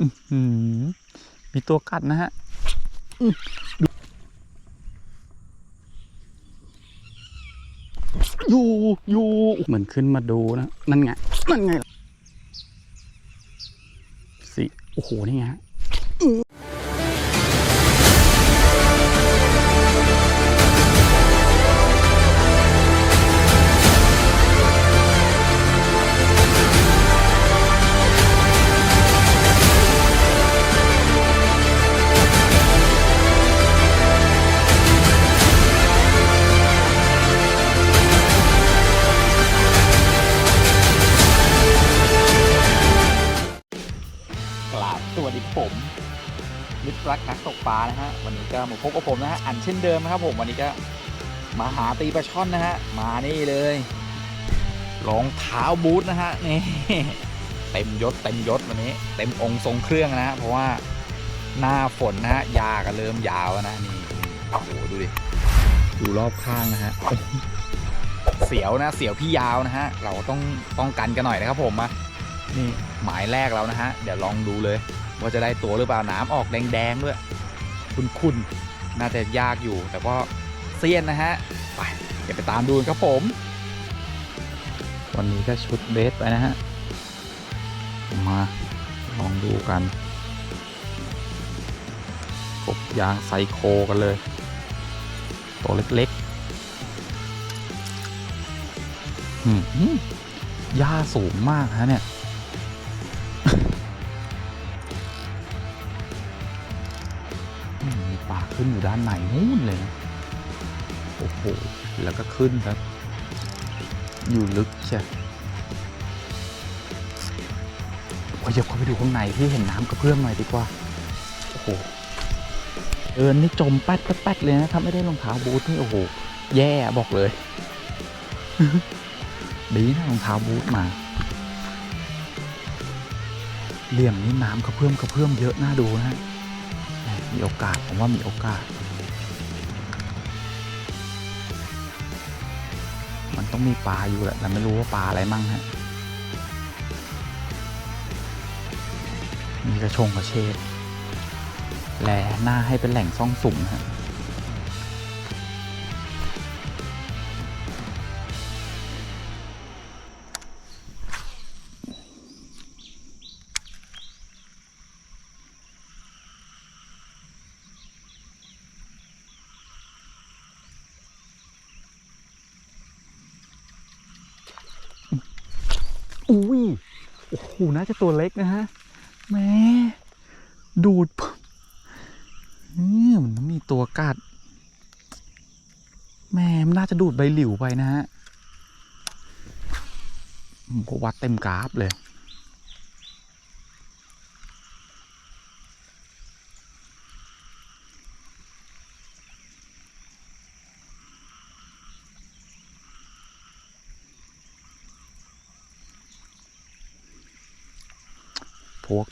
อื้อหือมีตัวกัดนะฮะอื้อดูอยู่อยู่เหมือนขึ้นมาดูนะ นั่นไง นั่นไงล่ะสิ โอ้โห นี่ไงฮะ วันนี้ก็มพบกับผมนะฮะอันเช่นเดิมนะครับผมวันนี้ก็มาหาตีปลาช่อนนะฮะมานี่เลยรองเท้าบูทนะฮะนี่เต็มยศเต็มยศวันนี้ เต็มองค์ทรงเครื่องนะฮะเพราะว่าหน้าฝนนะฮะยาก็เริ่มยาวนะนี่โอ้โหดูดิดูรอบข้างนะฮะเสียวนะเสียวพี่ยาวนะฮะเราต้องป้องกันกันหน่อยนะครับผมมานี่หมายแรกแล้วนะฮะเดี๋ยวลองดูเลย ว่าจะได้ตัวหรือเปล่าน้ำออกแดงๆด้วย คุ้นๆน่าจะยากอยู่ แต่ก็เซียนนะฮะ ไป เดี๋ยวไปตามดูกันครับผม วันนี้ก็ชุดเบสไปนะฮะ มาลองดูกันกบยางไซโคกันเลย ตัวเล็กๆอืมหญ้าสูงมากฮะเนี่ย ขึ้นอยู่ด้านในนู่นเลยนะโอ้โห แล้วก็ขึ้นครับ อยู่ลึกใช่ขยับเข้าไปดูข้างในที่เห็นน้ำกระเพื่อมหน่อยดีกว่า โอ้โห เออนี่จมแป๊ดแป๊ดแป๊ดเลยนะถ้าไม่ได้รองเท้าบูทนี่โอ้โห แย่บอกเลย ดีนะรองเท้าบูทมา เหลี่ยมนี้น้ำกระเพื่อมกระเพื่อมเยอะน่าดูนะฮะ มีโอกาส ผมว่ามีโอกาส มันต้องมีปลาอยู่แหละแต่ไม่รู้ว่าปลาอะไรมั่งฮะ มีกระชงกระเชษแลหน้าให้เป็นแหล่งซ่องสุ่มฮะ โอ้โหน่าจะตัวเล็กนะฮะแหม่ดูดนี่มันต้องมีตัวกัดแม่มันน่าจะดูดใบหลิวไปนะฮะผมก็วัดเต็มกราฟเลย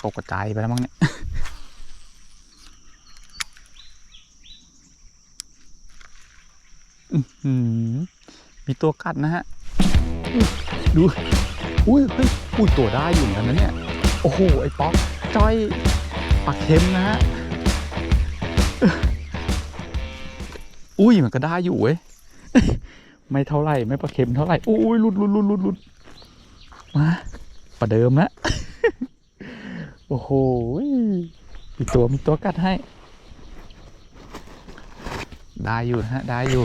กตกกระจายไปแล้วมั้งเนี่ยอือหือมีตัวกัดนะฮะ ดู อุ้ยเฮ้ยอุ้ยตัวได้อยู่เหมือนกันนะเนี่ย โอ้โห ไอ้ป๊อกจ้อยปากเค็มนะฮะ อุ้ยมันก็ได้อยู่เว้ย ไม่เท่าไหร่ ไม่ปลาเค็มเท่าไหร่ อุ้ยลุดลุดลุดลุดลุดมาประเดิมนะ โอ้โหมีตัวมีตัวกัดให้ ได้อยู่นะฮะ ได้อยู่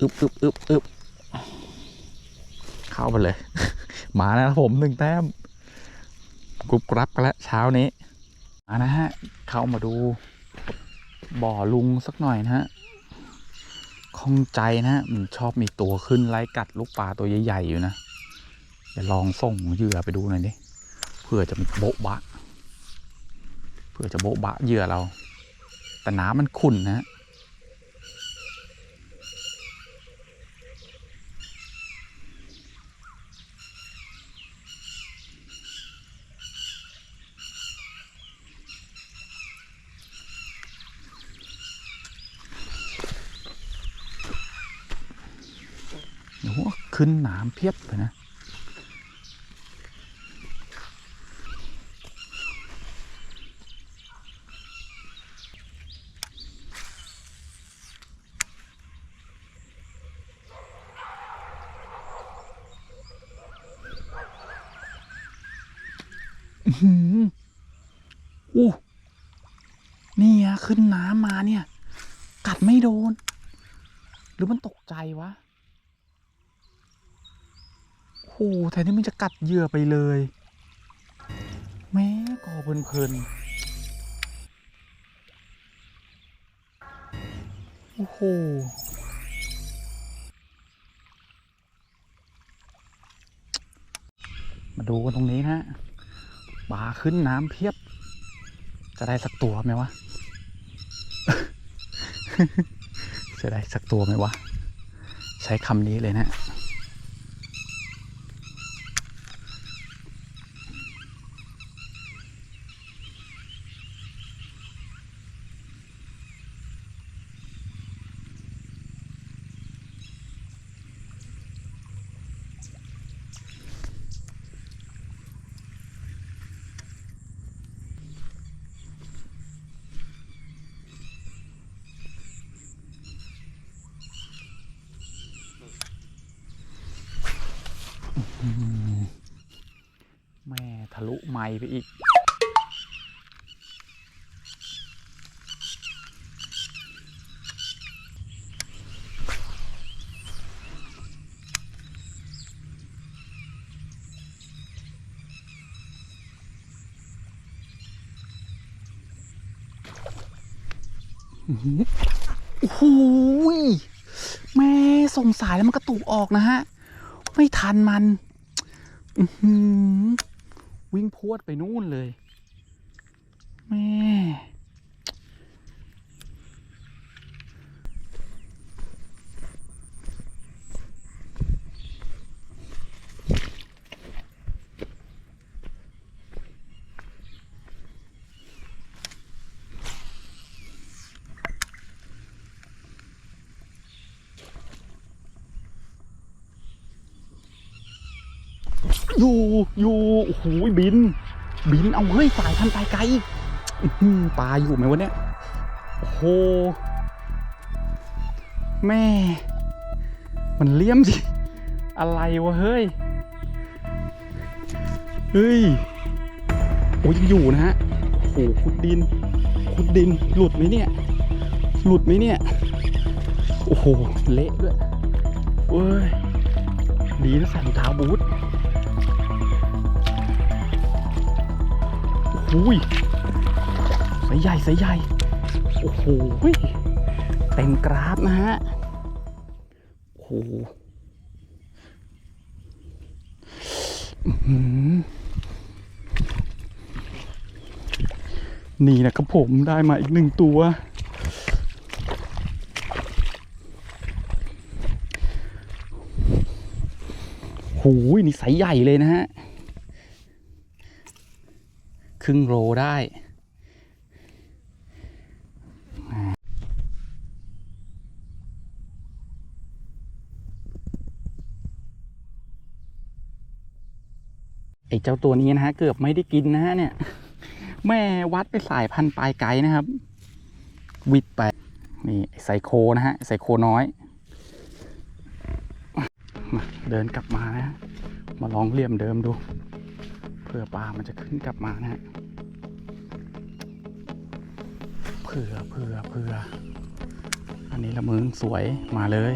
อึบอึบอึบอึบเข้าไปเลย มาแล้วครับผมหนึ่งแต้มกรุบกรับกันแล้วเช้านี้มานะฮะ เข้ามาดู บ่อลุงสักหน่อยนะฮะข้องใจนะฮะมันชอบมีตัวขึ้นไล่กัดลูกปลาตัวใหญ่ ๆ อยู่นะ เดี๋ยวลองส่งเหยื่อไปดูหน่อยดิเพื่อจะมีโบ๊ะบะ เพื่อจะโบ๊ะบะเหยื่อเรา แต่น้ำมันขุ่นนะโอ้โหขึ้นหน้ำเพียบเลยนะ หืออู้นี่อะขึ้นน้ำมาเนี่ย กัดไม่โดน หรือมันตกใจวะโอ้โหแทนที่มันจะกัดเหยื่อไปเลย แม่กอเพลินๆโอ้โหมาดูกันตรงนี้นะฮะ ปลาขึ้นน้ำเพียบ จะได้สักตัวไหมวะ จะได้สักตัวไหมวะ ใช้คำนี้เลยนะ แม่ทะลุไม้ไปอีก โอ้โหยแม่ส่งสายแล้วมันกระตุกออกนะฮะ ไม่ทันมัน วิ่งพวดไปนู่นเลย แม่ อยู่อยู่โอ้โหบิน บินเอาเฮ้ยสายพันธุ์ไปไกลปลาอยู่ไหมวะเนี่ยโอ้โหแม่ มันเลี่ยมสิอะไรวะเฮ้ยเฮ้ยโอ้ยยังอยู่นะฮะโอ้โหขุดดินขุดดินหลุดไหมเนี่ย หลุดไหมเนี่ยโอ้โหเละด้วยเว้ยดีนะใส่รองเท้าบูท อ้ยสายใหญ่สายใหญ่ โอ้โหเต็มกราฟนะฮะ โอ้โหอือนี่นะครับผมได้มาอีกหนึ่งตัวโอ้ยนี่สายใหญ่เลยนะฮะ ครึ่งโลได้ ไอ้เจ้าตัวนี้นะฮะ เกือบไม่ได้กินนะฮะเนี่ย แม่วัดไปสายพันธุ์ปลายไกลนะครับ วิดไป นี่ไอ้ไซโคนะฮะ ไซโคน้อยมาเดินกลับมานะ มาลองเลี่ยมเดิมดู เพื่อปลามันจะขึ้นกลับมานะฮะเผื่อเผื่อเผื่ออันนี้ละมึงสวยมาเลย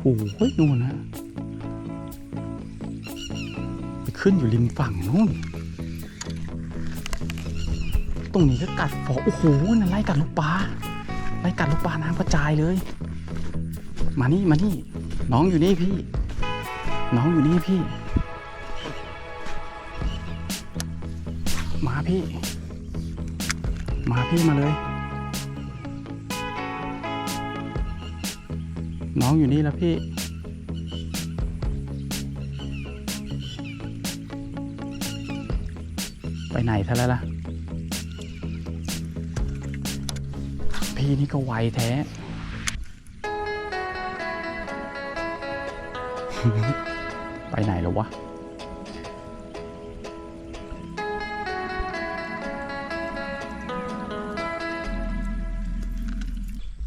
โอ้โหนู่นนะไปขึ้นอยู่ริมฝั่งนู่น ตรงนี้ก็กัดฝอโอ้โหนั่นไล่กัดลูกปลาไล่กัดลูกปลาน้ำกระจายเลย มานี่ มานี่ น้องอยู่นี่พี่ น้องอยู่นี่พี่ มาพี่ มาพี่มาเลย น้องอยู่นี่แล้วพี่ ไปไหนซะแล้วล่ะ พี่นี่ก็ไวแท้ ไปไหนแล้ววะ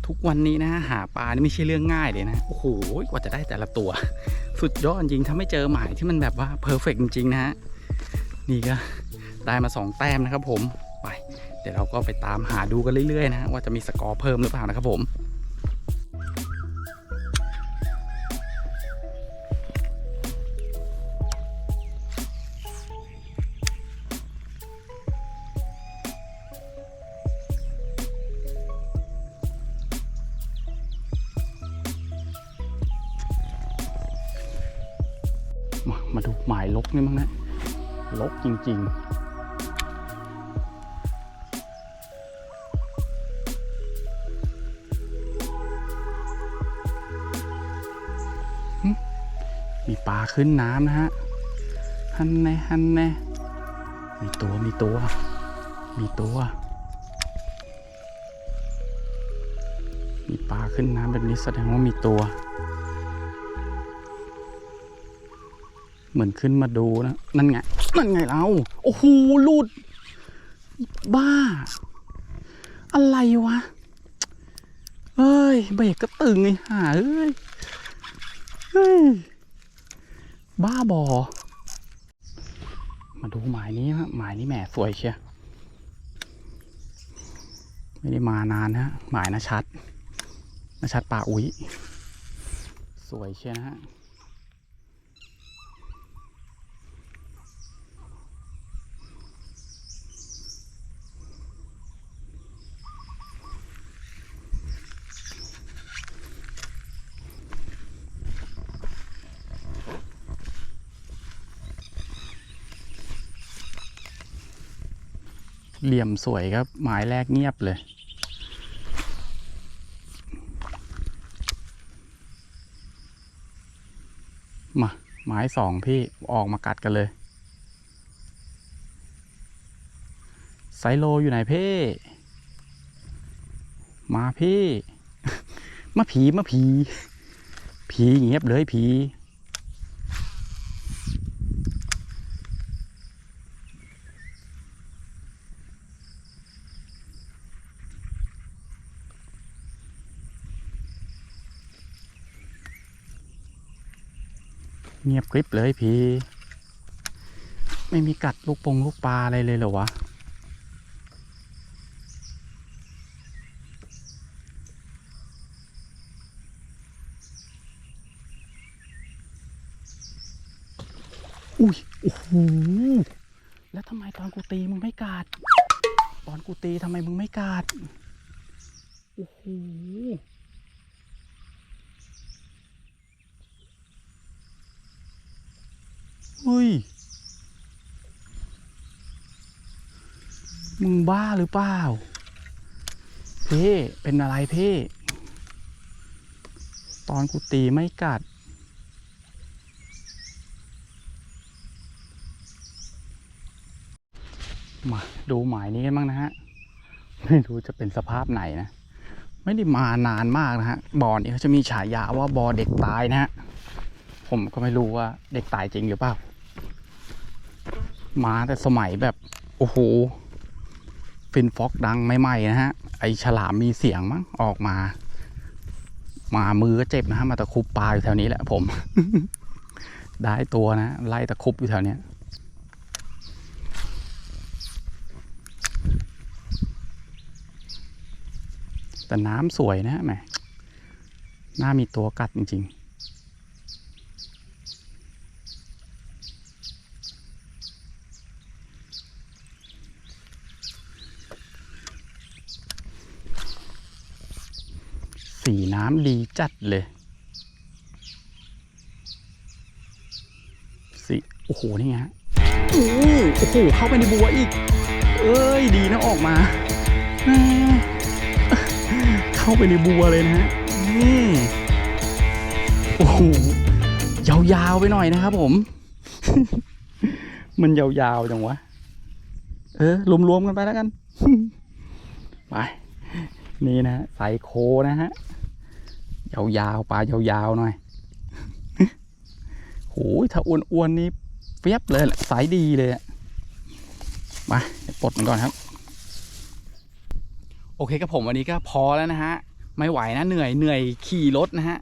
ทุกวันนี้นะหาปลานี่ไม่ใช่เรื่องง่ายเลยนะ โอ้โหกว่าจะได้แต่ละตัว สุดยอดจริงถ้าไม่เจอหมายที่มันแบบว่าเพอร์เฟกจริงๆนะฮะ นี่ก็ได้มาสองแต้มนะครับผม ไป เดี๋ยวเราก็ไปตามหาดูกันเรื่อยๆนะ ว่าจะมีสกอร์เพิ่มหรือเปล่านะครับผม ดูหมายลกนี่มั้งนะลกจริง ๆมีปลาขึ้นน้ำนะฮะ ฮันแน่ฮันแน่มีตัวมีตัว มีตัว มีปลาขึ้นน้ำแบบนี้แสดงว่ามีตัว เหมือนขึ้นมาดูนะ นั่นไง นั่นไงเรา โอ้โหหลุดบ้า อะไรวะเฮ้ย เบรกก็ตึงไอ้ห่าเอ้ย เฮ้ย บ้าบอ มาดูหมายนี้นะหมายนี้แหมสวยเชียไม่ได้มานานนะฮะ หมายนะชัดนะชัดป่าอุ้ย สวยเชียนะฮะ เหลี่ยมสวยครับ หมายแรกเงียบเลย มา หมายสองพี่ออกมากัดกันเลยไซโลอยู่ไหนพี่ มาพี่ มาผีมาผี ผีเงียบเลยผี เงียบกริบเลยพี่ ไม่มีกัดลูกปงลูกปลาอะไรเลยเหรอวะ อุ้ย โอ้โห แล้วทำไมตอนกูตีมึงไม่กัด ตอนกูตีทำไมมึงไม่กัด โอ้โห ฮ้ย มึงบ้าหรือเปล่า เพ่เป็นอะไรเพ่ตอนกูตีไม่กัด มาดูหมายนี้กันบ้างนะฮะ ไม่รู้จะเป็นสภาพไหนนะ ไม่ได้มานานมากนะฮะบ่อนี้เขาจะมีฉายาว่าบ่อเด็กตายนะฮะ ผมก็ไม่รู้ว่าเด็กตายจริงหรือเปล่า มาแต่สมัยแบบ โอ้โหฟินฟอกดังใหม่ๆนะฮะ ไอฉลามมีเสียงมั้งออกมา มามือก็เจ็บนะฮะ มาตะครุบปลาอยู่แถวนี้แหละผม ได้ตัวนะ ไล่ตะครุบอยู่แถวเนี้ยแต่น้ำสวยนะแหมน่ามีตัวกัดจริง ๆ น้ำดีจัดเลยสีโอ้โห นี่ไงฮะโอ้โหโอ้โห เข้าไปในบัวอีก เอ้ย ดีนะออกมา เข้าไปในบัวเลยนะฮะนี่โอ้โห ยาวๆไปหน่อยนะครับผม มันยาวๆจังวะ เออ รวมๆกันไปแล้วกัน ไป นี่นะฮะใส่โคนะฮะ ยาวๆปลายาวๆหน่อยโหยถ้าอ้วนๆนี่เฟียบเลยแหละสายดีเลยอะมาปลดมันก่อนครับ โอเคครับผมวันนี้ก็พอแล้วนะฮะ ไม่ไหวนะเหนื่อยเหนื่อยขี่รถนะฮะ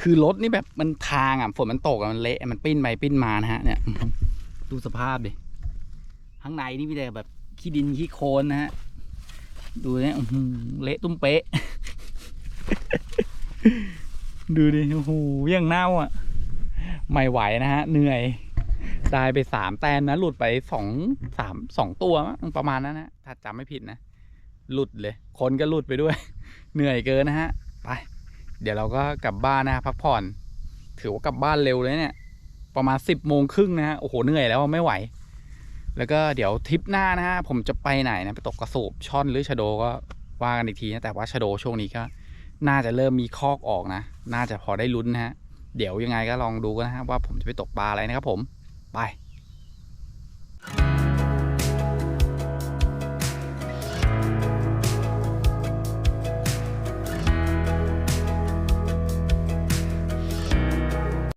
คือรถนี่แบบมันทางอะฝนมันตกมันเละมันปิ้นไปปิ้นมานะฮะเนี่ยดูสภาพดิข้างในนี่มีแต่แบบขี้ดินขี้โคลนนะฮะ ดูเนี่ยเละตุ้มเป๊ะ ดูดิ โอ้โหยังเน่าอะ ไม่ไหวนะฮะ เหนื่อยได้ไปสามแตนนะ หลุดไปสองสามสองตัวมั้งประมาณนั้นนะถ้าจำไม่ผิดนะ หลุดเลย คนก็หลุดไปด้วย เหนื่อยเกินนะฮะ ไป เดี๋ยวเราก็กลับบ้านนะพักผ่อน ถือว่ากลับบ้านเร็วเลยเนี่ย ประมาณสิบโมงครึ่งนะฮะ โอ้โห เหนื่อยแล้วไม่ไหว แล้วก็เดี๋ยวทริปหน้านะฮะ ผมจะไปไหนนะ ไปตกกระสูบช่อนหรือชะโดก็ว่ากันอีกทีนะ แต่ว่าชะโดช่วงนี้ก็ น่าจะเริ่มมีคอกออกนะ น่าจะพอได้ลุ้นนะฮะ เดี๋ยวยังไงก็ลองดูกันนะครับว่าผมจะไปตกปลาอะไรนะครับผม ไป